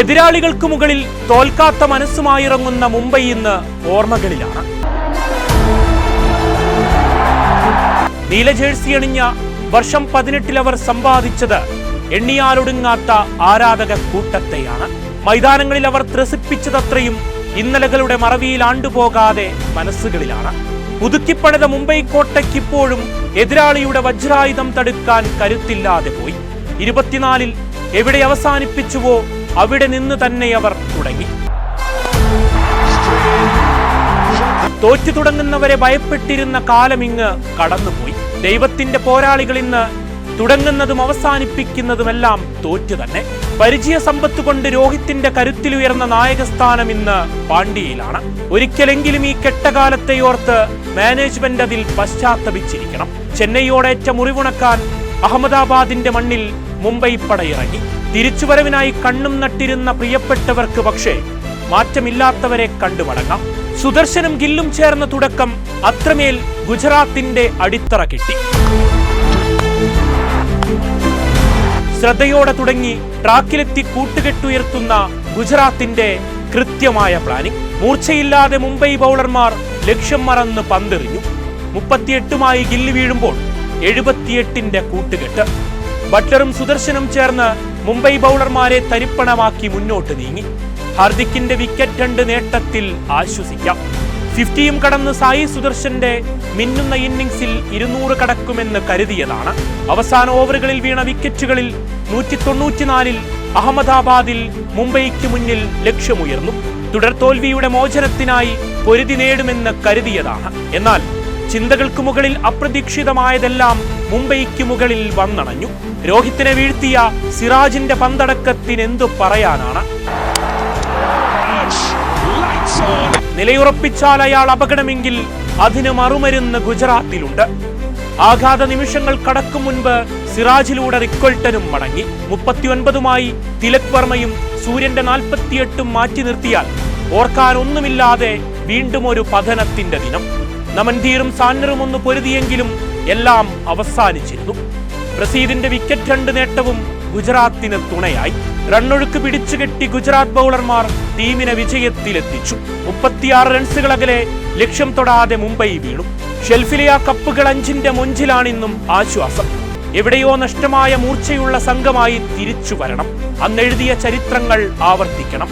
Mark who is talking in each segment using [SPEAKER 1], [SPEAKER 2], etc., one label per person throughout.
[SPEAKER 1] എതിരാളികൾക്ക് മുകളിൽ തോൽക്കാത്ത മനസ്സുമായിറങ്ങുന്ന മുംബൈ ഇന്ന് ഓർമ്മകളിലാണ്. നീല ജേഴ്സി അണിഞ്ഞ വർഷം പതിനെട്ടിൽ അവർ സമ്പാദിച്ചത് എണ്ണിയാലൊടുങ്ങാത്ത ആരാധക കൂട്ടത്തെയാണ്. മൈതാനങ്ങളിൽ അവർ ത്രസിപ്പിച്ചതത്രയും ഇന്നലകളുടെ മറവിയിൽ ആണ്ടുപോകാതെ മനസ്സുകളിലാണ്. പുതുക്കിപ്പണിത മുംബൈ കോട്ടയ്ക്കിപ്പോഴും എതിരാളിയുടെ വജ്രായുധം തടുക്കാൻ കരുത്തില്ലാതെ പോയി. ഇരുപത്തിനാലിൽ എവിടെ അവസാനിപ്പിച്ചുവോ അവിടെ നിന്ന് തന്നെ അവർ തുടങ്ങി. തോറ്റു തുടങ്ങുന്നവരെ ഭയപ്പെട്ടിരുന്ന കാലമിങ്ങ് കടന്നുപോയി. ദൈവത്തിന്റെ പോരാളികൾ ഇന്ന് തുടങ്ങുന്നതും അവസാനിപ്പിക്കുന്നതുമെല്ലാം തോറ്റു തന്നെ. പരിചയ സമ്പത്ത് കൊണ്ട് രോഹിത്തിന്റെ കരുത്തിലുയർന്ന നായകസ്ഥാനം ഇന്ന് പാണ്ഡ്യയിലാണ്. ഒരിക്കലെങ്കിലും ഈ കെട്ടകാലത്തെ ഓർത്ത് മാനേജ്മെന്റ് അതിൽ പശ്ചാത്തപിച്ചിരിക്കണം. ചെന്നൈയോടേറ്റ മുറിവുണക്കാൻ അഹമ്മദാബാദിന്റെ മണ്ണിൽ മുംബൈ പടയിറങ്ങി. തിരിച്ചുവരവിനായി കണ്ണും നട്ടിരുന്ന പ്രിയപ്പെട്ടവർക്ക് പക്ഷേ മാറ്റമില്ലാത്തവരെ കണ്ടുമടങ്ങാം സുദർശനും ഗില്ലും ചേർന്ന തുടക്കം അത്രമേൽ ഗുജറാത്തിന്റെ അടിത്തറ കിട്ടി. ശ്രദ്ധയോടെ തുടങ്ങി ട്രാക്കിലെത്തി കൂട്ടുകെട്ടുയർത്തുന്ന ഗുജറാത്തിന്റെ കൃത്യമായ പ്ലാനിംഗ്. മൂർച്ചയില്ലാതെ മുംബൈ ബൗളർമാർ ലക്ഷ്യം മറന്ന് പന്തെറിഞ്ഞു. മുപ്പത്തിയെട്ടുമായി ഗില്ല് വീഴുമ്പോൾ എഴുപത്തിയെട്ടിന്റെ കൂട്ടുകെട്ട്. ബട്ട്ലറും സുദർശനും ചേർന്ന് മുംബൈ ബൗളർമാരെ തരിപ്പണമാക്കി മുന്നോട്ട് നീങ്ങി. ഹാർദിക്കിന്റെ വിക്കറ്റ് രണ്ട് നേട്ടത്തിൽ ആശ്വസിക്കാം. ഫിഫ്റ്റിയും കടന്ന് സായി സുദർശന്റെ മിന്നുന്ന ഇന്നിംഗ്സിൽ ഇരുന്നൂറ് കടക്കുമെന്ന് കരുതിയതാണ്. അവസാന ഓവറുകളിൽ വീണ വിക്കറ്റുകളിൽ നൂറ്റി തൊണ്ണൂറ്റിനാലിൽ അഹമ്മദാബാദിൽ മുംബൈക്ക് മുന്നിൽ ലക്ഷ്യമുയർന്നു. തുടർ തോൽവിയുടെ മോചനത്തിനായി പൊരുതി നേടുമെന്ന് കരുതിയതാണ്. എന്നാൽ ചിന്തകൾക്ക് മുകളിൽ അപ്രതീക്ഷിതമായതെല്ലാം മുംബൈക്ക് മുകളിൽ വന്നണഞ്ഞു. രോഹിത്തിനെ വീഴ്ത്തിയ സിറാജിന്റെ പന്തടക്കത്തിന് എന്തു പറയാനാണ്? നിലയുറപ്പിച്ചാൽ അയാൾ അപകടമെങ്കിൽ അതിന് മറുമരുന്ന് ഗുജറാത്തിലുണ്ട്. ആഘാത നിമിഷങ്ങൾ കടക്കും മുൻപ് സിറാജിലൂടെ റിക്കോൾട്ടനും മടങ്ങി. മുപ്പത്തിയൊൻപതുമായി തിലക് വർമ്മയും സൂര്യന്റെ നാൽപ്പത്തിയെട്ടും മാറ്റി നിർത്തിയാൽ ഓർക്കാൻ ഒന്നുമില്ലാതെ വീണ്ടും ഒരു പതനത്തിന്റെ ദിനം. നമൻധീറും സാന്നറും ഒന്ന് പൊരുതിയെങ്കിലും എല്ലാം അവസാനിച്ചിരുന്നു. പ്രസീദിന്റെ വിക്കറ്റ് രണ്ട് നേട്ടവും ഗുജറാത്തിന് തുണയായി. റണ്ണൊഴുക്ക് പിടിച്ചു കെട്ടി ഗുജറാത്ത് ബൗളർമാർ ടീമിനെ വിജയത്തിലെത്തിച്ചു. മുപ്പത്തിയാറ് റൺസുകൾ അകലെ ലക്ഷ്യം തൊടാതെ മുംബൈ വീണു. ഷെൽഫിലെ ആ കപ്പുകൾ അഞ്ചിന്റെ മുഞ്ചിലാണിന്നും ആശ്വാസം. എവിടെയോ നഷ്ടമായ മൂർച്ചയുള്ള സംഘമായി തിരിച്ചു വരണം. അന്നെഴുതിയ ചരിത്രങ്ങൾ ആവർത്തിക്കണം.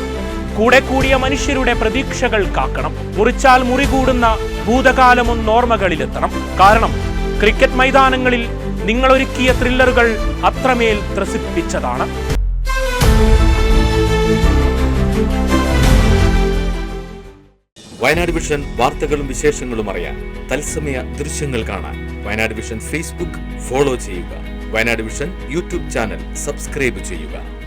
[SPEAKER 1] കൂടെ കൂടിയ മനുഷ്യരുടെ പ്രതീക്ഷകൾ കാക്കണം. മുറിച്ചാൽ മുറി കൂടുന്ന ഭൂതകാലമൊന്നോർമ്മകളിലെത്തണം. കാരണം ക്രിക്കറ്റ് മൈതാനങ്ങളിൽ നിങ്ങൾ ഒരുക്കിയ ത്രില്ലറുകൾ അത്രമേൽ ത്രസിപ്പിച്ചതാണ്.
[SPEAKER 2] വയനാട് വിഷൻ വാർത്തകളും വിശേഷങ്ങളും അറിയാൻ തത്സമയ ദൃശ്യങ്ങൾ കാണാൻ വയനാട് വിഷൻ ഫേസ്ബുക്ക് ഫോളോ ചെയ്യുക. Wayanad vision YouTube channel subscribe ചെയ്യുക.